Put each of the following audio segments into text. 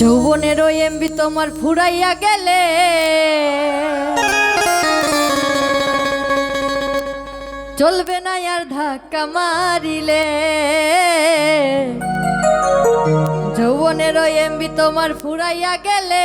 যৌবনের ওই এমবি তোমার ফুরাইয়া গেলে। চলবে না আর ধাক্কা মারিলে। যৌবনের ওই এমবি তোমার ফুরাইয়া গেলে।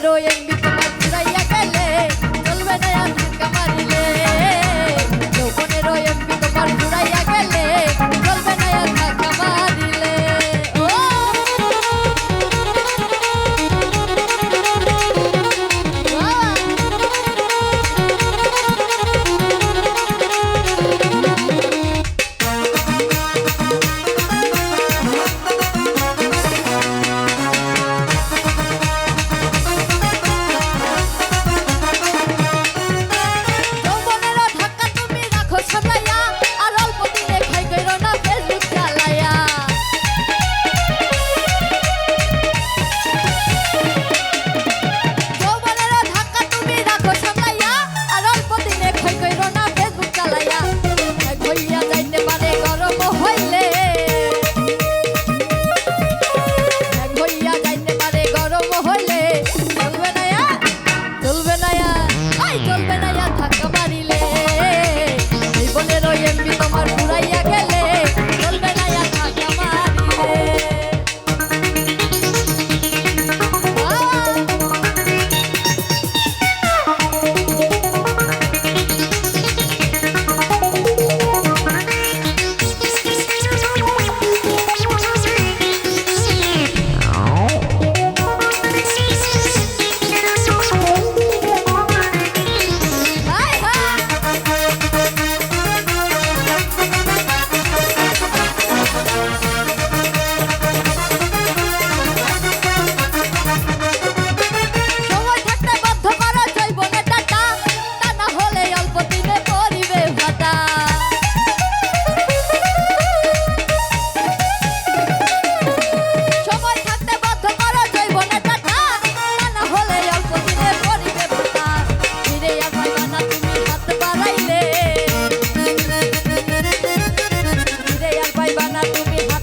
Hallelujah.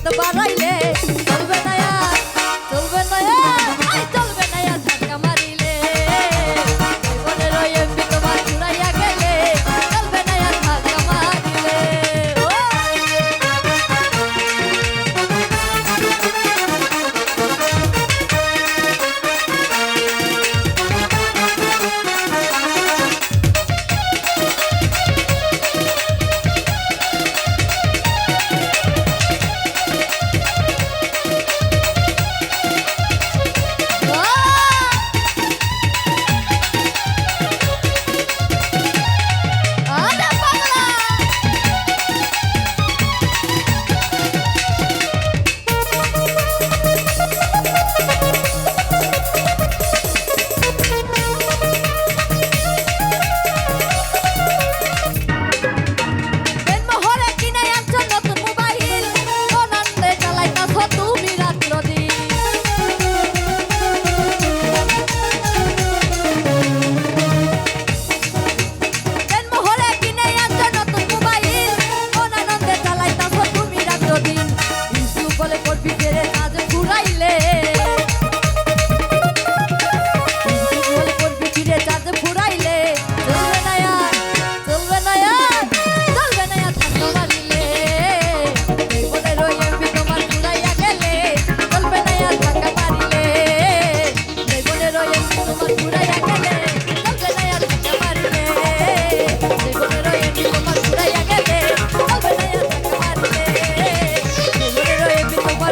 the bottle.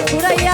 돌아요.